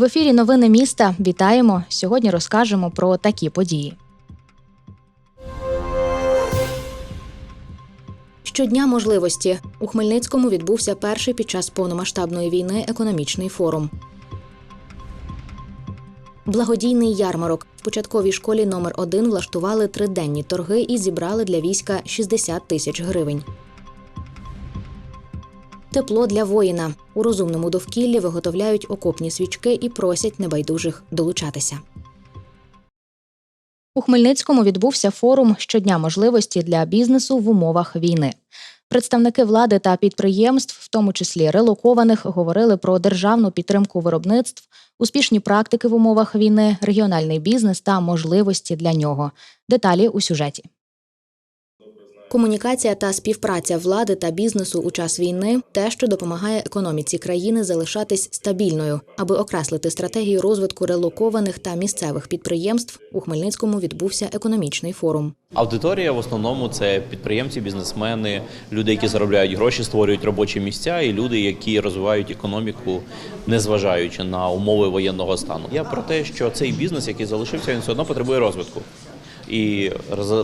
В ефірі Новини міста. Вітаємо! Сьогодні розкажемо про такі події. Щодня можливості у Хмельницькому відбувся перший під час повномасштабної війни економічний форум. Благодійний ярмарок в початковій школі номер 1 влаштували триденні торги і зібрали для війська 60 тисяч гривень. Тепло для воїна у розумному довкіллі виготовляють окопні свічки і просять небайдужих долучатися. У Хмельницькому відбувся форум щодня можливості для бізнесу в умовах війни. Представники влади та підприємств, в тому числі релокованих, говорили про державну підтримку виробництв, успішні практики в умовах війни, регіональний бізнес та можливості для нього. Деталі у сюжеті. Комунікація та співпраця влади та бізнесу у час війни те, що допомагає економіці країни залишатись стабільною, аби окреслити стратегію розвитку релокованих та місцевих підприємств. У Хмельницькому відбувся економічний форум. Аудиторія в основному це підприємці, бізнесмени, люди, які заробляють гроші, створюють робочі місця, і люди, які розвивають економіку, незважаючи на умови воєнного стану. Я про те, що цей бізнес, який залишився, він все одно потребує розвитку. І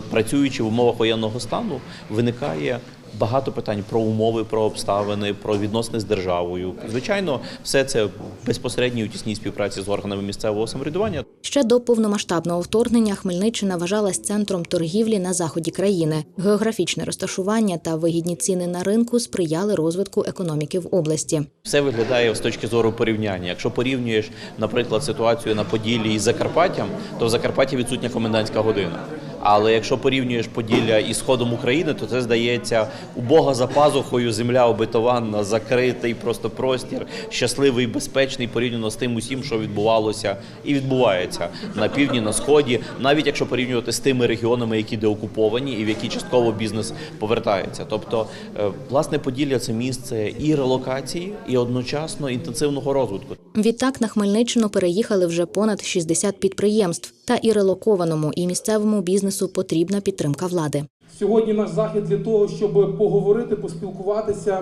працюючи в умовах воєнного стану, виникає багато питань про умови, про обставини, про відносини з державою. Звичайно, все це в безпосередній у тісній співпраці з органами місцевого самоврядування. Ще до повномасштабного вторгнення Хмельниччина вважалась центром торгівлі на заході країни. Географічне розташування та вигідні ціни на ринку сприяли розвитку економіки в області. Все виглядає з точки зору порівняння. Якщо порівнюєш, наприклад, ситуацію на Поділлі із Закарпаттям, то в Закарпатті відсутня комендантська година. Але якщо порівнюєш Поділля із сходом України, то це здається у Бога за пазухою, земля обетована, закритий просто простір, щасливий, безпечний порівняно з тим усім, що відбувалося і відбувається на півдні, на сході, навіть якщо порівнювати з тими регіонами, які деокуповані і в які частково бізнес повертається. Тобто, е, власне, Поділля це місце і релокації, і одночасно інтенсивного розвитку. Відтак на Хмельниччину переїхали вже понад 60 підприємств. Та і релокованому, і місцевому бізнесу потрібна підтримка влади. Сьогодні наш захід для того, щоб поговорити, поспілкуватися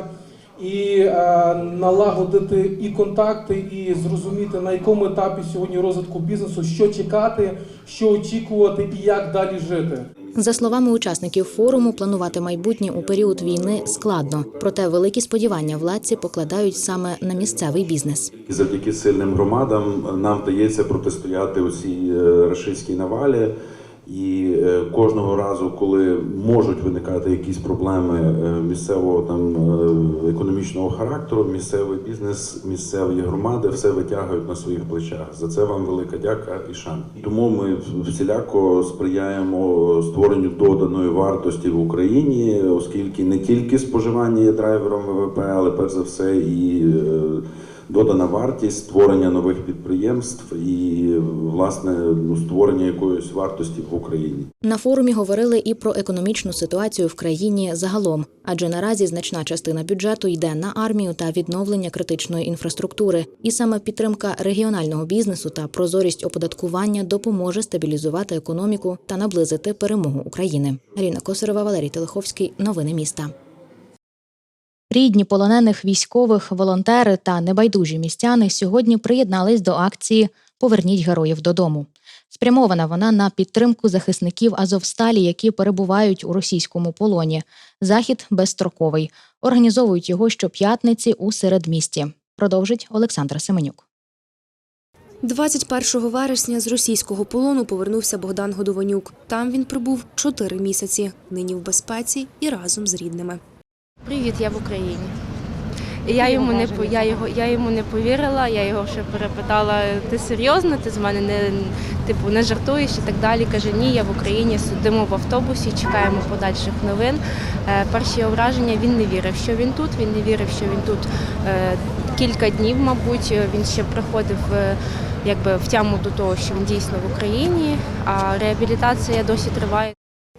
і е, налагодити і контакти, і зрозуміти на якому етапі сьогодні розвитку бізнесу, що чекати, що очікувати і як далі жити. За словами учасників форуму, планувати майбутнє у період війни складно. Проте великі сподівання владці покладають саме на місцевий бізнес. Завдяки сильним громадам нам вдається протистояти усій е, рашистській навалі. І е, кожного разу, коли можуть виникати якісь проблеми е, місцевого там е, економічного характеру, місцевий бізнес, місцеві громади все витягують на своїх плечах. За це вам велика дяка і шан. Тому ми всіляко сприяємо створенню доданої вартості в Україні, оскільки не тільки споживання є драйвером ВВП, але перш за все і додана вартість створення нових підприємств і власне ну, створення якоїсь вартості в Україні. На форумі говорили і про економічну ситуацію в країні загалом, адже наразі значна частина бюджету йде на армію та відновлення критичної інфраструктури. І саме підтримка регіонального бізнесу та прозорість оподаткування допоможе стабілізувати економіку та наблизити перемогу України. Аліна Косарова, Валерій Телеховський. Новини міста. Рідні полонених військових, волонтери та небайдужі містяни сьогодні приєднались до акції Поверніть героїв додому. Спрямована вона на підтримку захисників Азовсталі, які перебувають у російському полоні. Захід безстроковий. Організовують його щоп'ятниці у середмісті. Продовжить Олександра Семенюк. 21 вересня з російського полону повернувся Богдан Годованюк. Там він прибув чотири місяці. Нині в безпеці і разом з рідними. Привіт, я в Україні. Я йому не я його я йому не повірила. Я його ще перепитала: ти серйозно? Ти з мене не типу не жартуєш і так далі. Каже, ні, я в Україні сидимо в автобусі, чекаємо подальших новин. Е, перші враження він не вірив, що він тут. Він не вірив, що він тут е, кілька днів, мабуть. Він ще приходив е, якби в тяму до того, що він дійсно в Україні. А реабілітація досі триває.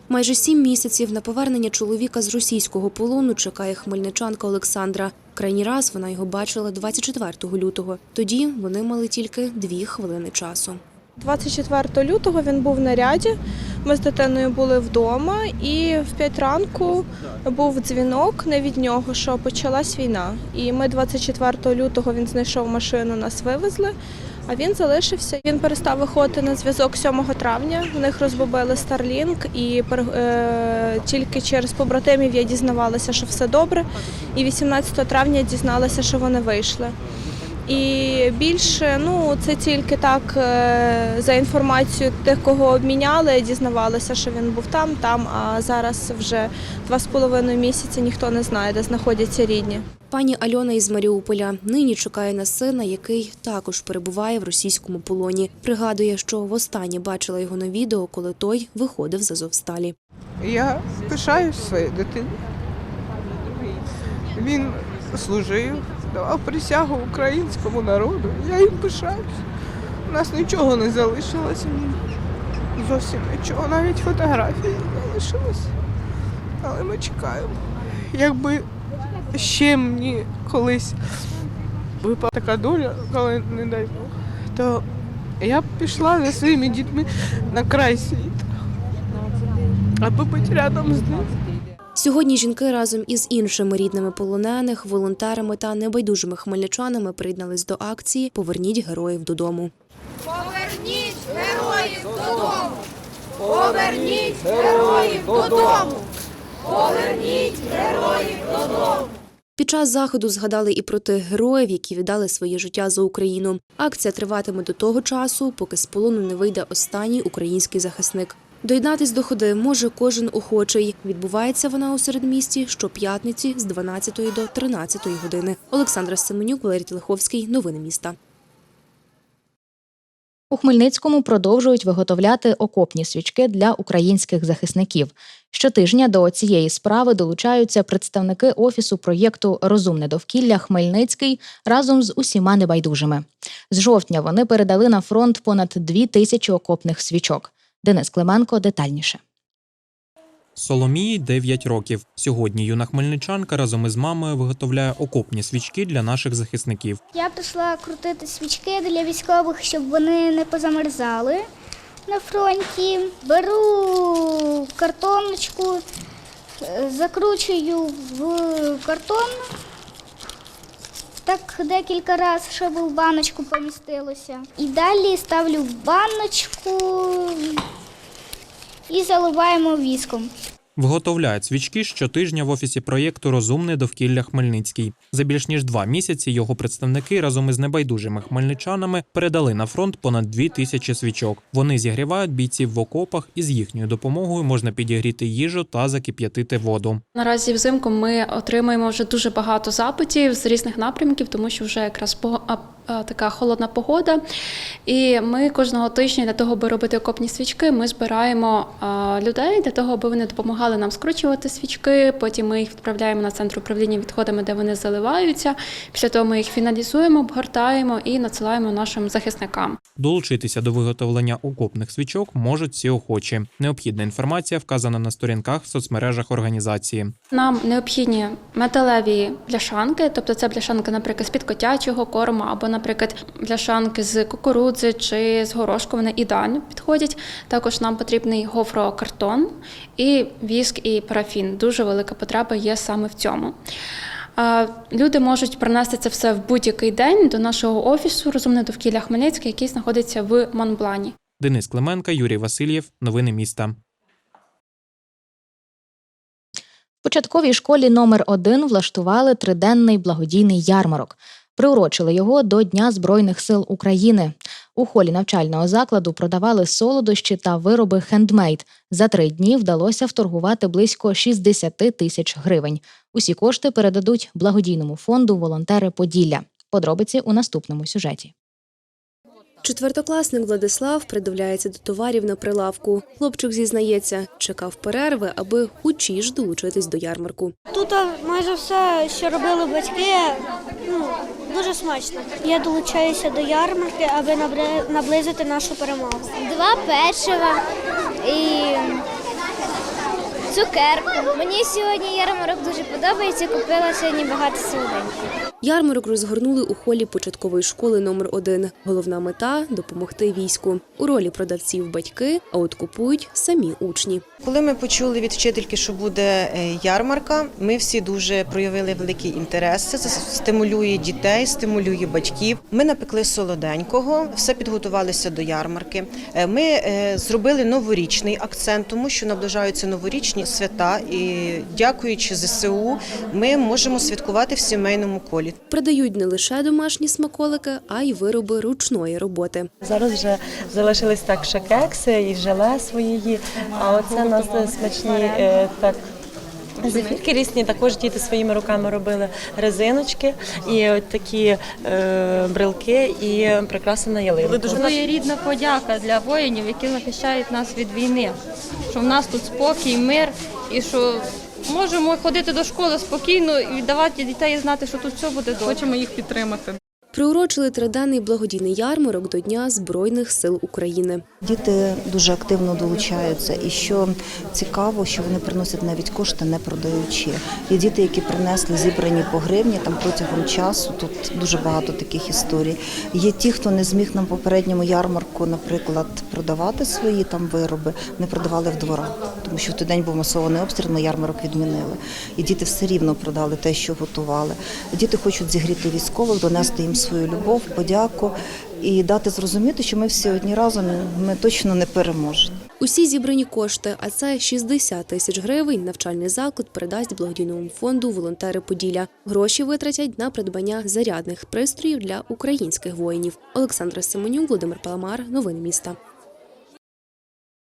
Майже сім місяців на повернення чоловіка з російського полону чекає хмельничанка Олександра. Крайній раз вона його бачила 24 лютого. Тоді вони мали тільки дві хвилини часу. 24 лютого він був в наряді. Ми з дитиною були вдома, і в 5 ранку був дзвінок не від нього, що почалась війна. І ми 24 лютого він знайшов машину, нас вивезли. А він залишився. Він перестав виходити на зв'язок 7 травня. В них розбобили Starlink, і е, тільки через побратимів я дізнавалася, що все добре. І 18 травня дізналася, що вони вийшли. І більше, ну це тільки так е, за інформацією тих, кого обміняли, дізнавалися, що він був там, там. А зараз вже два з половиною місяці ніхто не знає, де знаходяться рідні. Пані Альона із Маріуполя нині чекає на сина, який також перебуває в російському полоні. Пригадує, що востаннє бачила його на відео, коли той виходив з Азовсталі. Я пишаюсь своєю дитиною. Він служив, давав присягу українському народу. Я їм пишаюсь. У нас нічого не залишилося. Зовсім нічого, навіть фотографії не залишилось. Але ми чекаємо. Якби ще мені колись випала така доля, коли не дай Бог, то я б пішла за своїми дітьми на край світу аби бути рядом з ним. Сьогодні жінки разом із іншими рідними полонених, волонтерами та небайдужими хмельничанами приєднались до акції Поверніть героїв додому. Поверніть героїв додому! Поверніть героїв додому! Поверніть героїв додому! Під час заходу згадали і про тих героїв, які віддали своє життя за Україну. Акція триватиме до того часу, поки з полону не вийде останній український захисник. Доєднатись до ходи може кожен охочий. Відбувається вона у середмісті щоп'ятниці з 12 до 13 години. Олександра Семенюк, Валерій Телеховський. Новини міста. У Хмельницькому продовжують виготовляти окопні свічки для українських захисників. Щотижня до цієї справи долучаються представники офісу проєкту Розумне довкілля Хмельницький разом з усіма небайдужими. З жовтня вони передали на фронт понад дві тисячі окопних свічок. Денис Клименко детальніше. Соломії 9 років. Сьогодні юна хмельничанка разом із мамою виготовляє окопні свічки для наших захисників. Я прийшла крутити свічки для військових, щоб вони не позамерзали на фронті. Беру картоночку, е, закручую в картон. Так декілька разів, щоб в баночку помістилося. І далі ставлю в баночку і заливаємо віском. Виготовляють свічки щотижня в офісі проєкту Розумне довкілля Хмельницький. За більш ніж два місяці його представники разом із небайдужими хмельничанами передали на фронт понад дві тисячі свічок. Вони зігрівають бійців в окопах, і з їхньою допомогою можна підігріти їжу та закип'ятити воду. Наразі взимку ми отримуємо вже дуже багато запитів з різних напрямків, тому що вже якраз а, така холодна погода. І ми кожного тижня для того, аби робити окопні свічки, ми збираємо людей для того, аби вони допомагали нам скручувати свічки. Потім ми їх відправляємо на центр управління відходами, де вони заливаються. Після того ми їх фіналізуємо, обгортаємо і надсилаємо нашим захисникам. Долучитися до виготовлення окопних свічок можуть всі охочі. Необхідна інформація вказана на сторінках в соцмережах організації. Нам необхідні металеві бляшанки, тобто це бляшанки, наприклад, з-під котячого корму, або, наприклад, бляшанки з кукурудзи чи з горошку, вони ідеально підходять. Також нам потрібний гофрокартон і віск і парафін. Дуже велика потреба є саме в цьому. Люди можуть принести це все в будь-який день до нашого офісу Розумне довкілля Хмельницький, який знаходиться в Монблані. Денис Клименка, Юрій Васильєв. Новини міста. В початковій школі номер 1 влаштували триденний благодійний ярмарок. Приурочили його до Дня Збройних сил України. У холі навчального закладу продавали солодощі та вироби хендмейд. За три дні вдалося вторгувати близько 60 тисяч гривень. Усі кошти передадуть благодійному фонду волонтери Поділля. Подробиці у наступному сюжеті. Четвертокласник Владислав придивляється до товарів на прилавку. Хлопчик зізнається, чекав перерви, аби учіш долучитись до ярмарку. Тут майже все, що робили батьки, ну, дуже смачно. Я долучаюся до ярмарки, аби наблизити нашу перемогу. Два печива і цукерку. Мені сьогодні ярмарок дуже подобається. Купила сьогодні багато солоденьких. Ярмарок розгорнули у холі початкової школи номер 1 Головна мета допомогти війську. У ролі продавців батьки, а от купують самі учні. Коли ми почули від вчительки, що буде е, ярмарка, ми всі дуже проявили великий інтерес. Це стимулює дітей, стимулює батьків. Ми напекли солоденького, все підготувалися до ярмарки. Е, Ми е, зробили новорічний акцент, тому що наближаються новорічні свята, і дякуючи ЗСУ, ми можемо святкувати в сімейному колі. Продають не лише домашні смаколики, а й вироби ручної роботи. Зараз вже залишились так ще кекси і желе свої. А оце у нас смачні е, так. Зефірки різні також діти своїми руками робили резиночки і от такі е, брелки і прикраси на ялинку. Своєрідна подяка для воїнів, які захищають нас від війни. Що в нас тут спокій, мир і що можемо ходити до школи спокійно і віддавати дітей і знати, що тут все буде добре. Хочемо їх підтримати. Приурочили триденний благодійний ярмарок до Дня Збройних сил України. Діти дуже активно долучаються, і що цікаво, що вони приносять навіть кошти, не продаючи. Є діти, які принесли зібрані по гривні там протягом часу. Тут дуже багато таких історій. Є ті, хто не зміг на попередньому ярмарку, наприклад, продавати свої там вироби, не продавали в дворах, тому що в той день був масований обстріл, ми ярмарок відмінили. І діти все рівно продали те, що готували. Діти хочуть зігріти військових, донести їм свою любов, подяку і дати зрозуміти, що ми всі одні разом, ми точно не переможемо. Усі зібрані кошти, а це 60 тисяч гривень. Навчальний заклад передасть благодійному фонду волонтери Поділля. Гроші витратять на придбання зарядних пристроїв для українських воїнів. Олександра Семенюк, Володимир Паламар. Новини міста.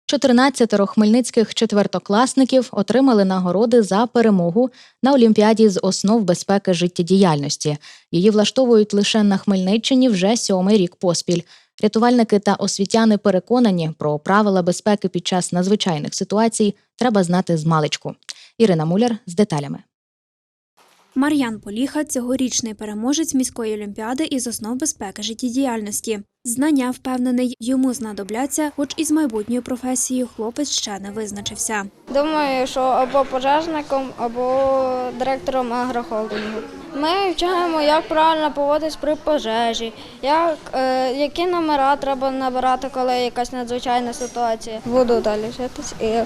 14 хмельницьких четвертокласників отримали нагороди за перемогу на Олімпіаді з основ безпеки життєдіяльності. Її влаштовують лише на Хмельниччині вже сьомий рік поспіль. Рятувальники та освітяни переконані, про правила безпеки під час надзвичайних ситуацій треба знати з маличку. Ірина Муляр з деталями. Мар'ян Поліха цьогорічний переможець міської олімпіади із основ безпеки життєдіяльності. Знання впевнений, йому знадобляться, хоч із майбутньою професією хлопець ще не визначився. Думаю, що або пожежником, або директором агрохолдингу. Ми вчаємо, як правильно поводитись при пожежі, як, е, які номера треба набирати, коли якась надзвичайна ситуація. Буду далі вчитись і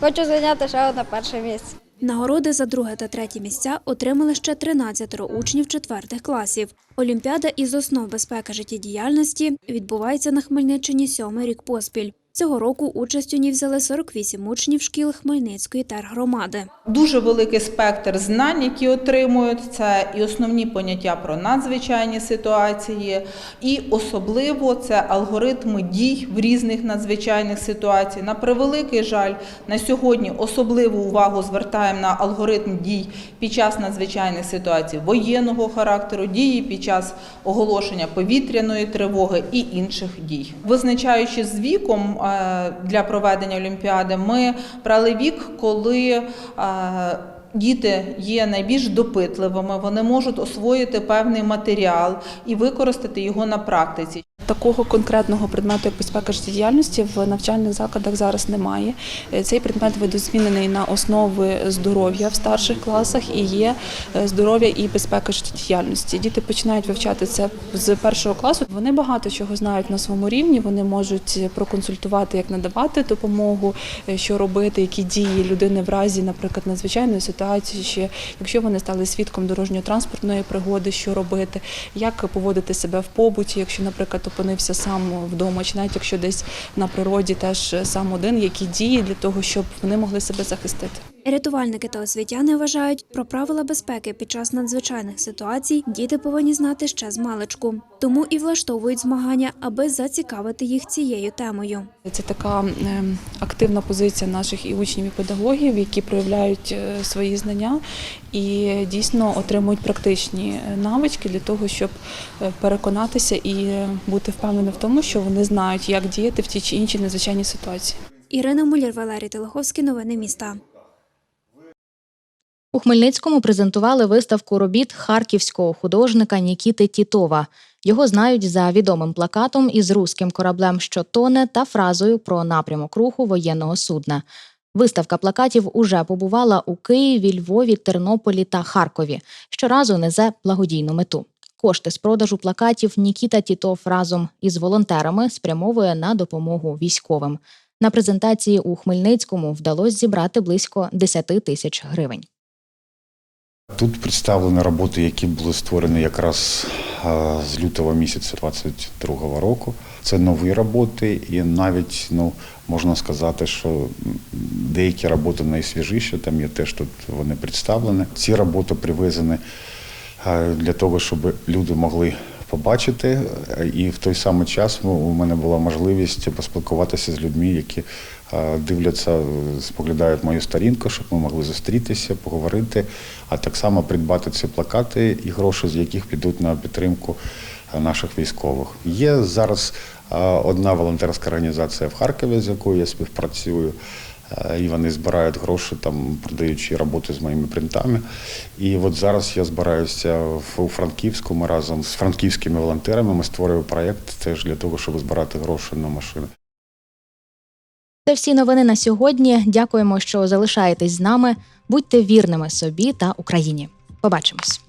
хочу зайняти ще одне перше місце. Нагороди за друге та третє місця отримали ще 13 учнів четвертих класів. Олімпіада із основ безпеки життєдіяльності відбувається на Хмельниччині сьомий рік поспіль. Цього року участь у ній взяли 48 учнів шкіл Хмельницької тергромади. Дуже великий спектр знань, які отримують. Це і основні поняття про надзвичайні ситуації, і особливо це алгоритми дій в різних надзвичайних ситуаціях. На превеликий жаль, на сьогодні особливу увагу звертаємо на алгоритм дій під час надзвичайних ситуацій воєнного характеру, дії під час оголошення повітряної тривоги і інших дій. Визначаючи з віком для проведення олімпіади, ми брали вік, коли е, Діти є найбільш допитливими, вони можуть освоїти певний матеріал і використати його на практиці. Такого конкретного предмету, як безпека життєдіяльності, в навчальних закладах зараз немає. Е, Цей предмет видозмінений на основи здоров'я в старших класах і є е, здоров'я і безпека життєдіяльності. Діти починають вивчати це з першого класу. Вони багато чого знають на своєму рівні. Вони можуть проконсультувати, як надавати допомогу, е, що робити, які дії людини в разі, наприклад, надзвичайної ситуації, чи якщо вони стали свідком дорожньо-транспортної пригоди, що робити, як поводити себе в побуті, якщо, наприклад, опинився сам вдома, чи навіть якщо десь на природі теж сам один, які дії для того, щоб вони могли себе захистити. Рятувальники та освітяни вважають, про правила безпеки під час надзвичайних ситуацій діти повинні знати ще з маличку. Тому і влаштовують змагання, аби зацікавити їх цією темою. Це така е, активна позиція наших і учнів, і педагогів, які проявляють е, свої знання і дійсно отримують практичні е, навички для того, щоб е, переконатися і бути впевненими в тому, що вони знають, як діяти в тій чи іншій надзвичайній ситуації. Ірина Муляр, Валерій Телеховський. Новини міста. У Хмельницькому презентували виставку робіт харківського художника Нікіти Тітова. Його знають за відомим плакатом із руським кораблем, що тоне, та фразою про напрямок руху воєнного судна. Виставка плакатів уже побувала у Києві, Львові, Тернополі та Харкові. Щоразу несе благодійну мету. Кошти з продажу плакатів Нікіта Тітов разом із волонтерами спрямовує на допомогу військовим. На презентації у Хмельницькому вдалося зібрати близько 10 тисяч гривень. Тут представлені роботи, які були створені якраз е, з лютого місяця 2022 року. Це нові роботи, і навіть ну можна сказати, що деякі роботи найсвіжіші, там є теж тут вони представлені. Ці роботи привезені е, для того, щоб люди могли побачити, і в той самий час у мене була можливість поспілкуватися з людьми, які е, дивляться, споглядають мою сторінку, щоб ми могли зустрітися, поговорити, а так само придбати ці плакати і гроші, з яких підуть на підтримку е, наших військових. Є зараз е, одна волонтерська організація в Харкові, з якою я співпрацюю. Е, І вони збирають гроші, там продаючи роботи з моїми принтами. І от зараз я збираюся в- Франківську. Ми разом з франківськими волонтерами ми створюємо проєкт теж для того, щоб збирати гроші на машини. Це всі новини на сьогодні. Дякуємо, що залишаєтесь з нами. Будьте вірними собі та Україні. Побачимось.